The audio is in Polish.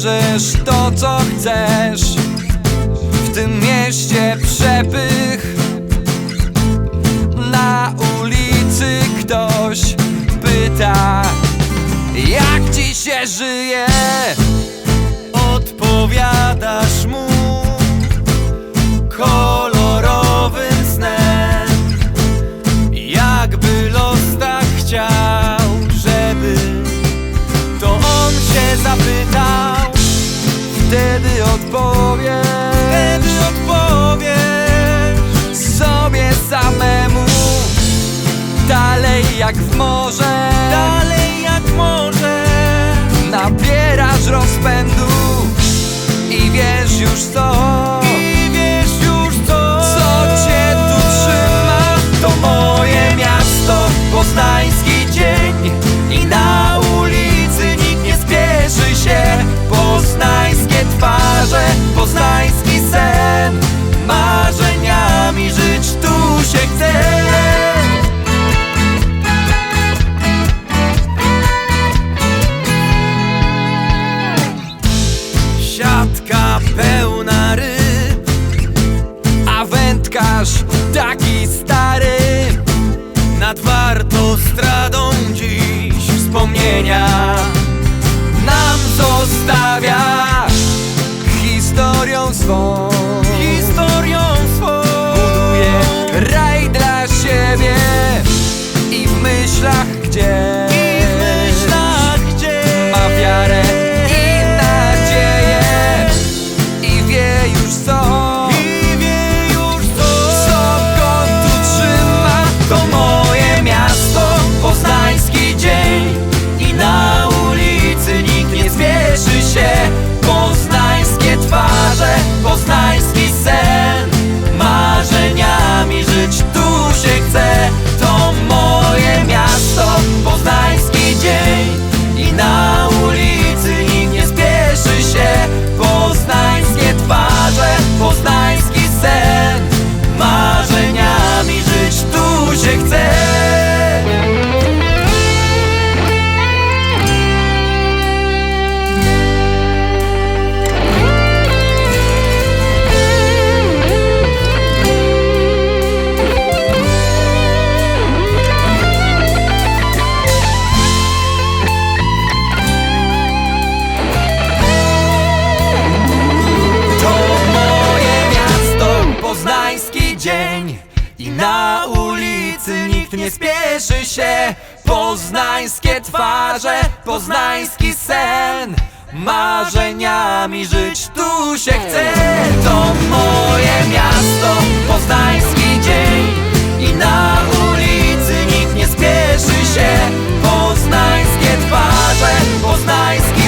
bierzesz to co chcesz. W tym mieście przepych. Na ulicy ktoś pyta Jak ci się żyje? Odpowiadasz mu kolorowym snem. Jakby los tak chciał, żeby To on się zapytał Wtedy odpowiesz? Wtedy odpowiesz? Sobie samemu. Dalej jak w morze. Dalej jak morze. Nabierasz rozpędu taki stary Nad wartostradą dziś wspomnienia I na ulicy nikt nie spieszy się. Poznańskie twarze, poznański sen. Marzeniami żyć tu się chce. To moje miasto, poznański dzień. I na ulicy nikt nie spieszy się. Poznańskie twarze, poznański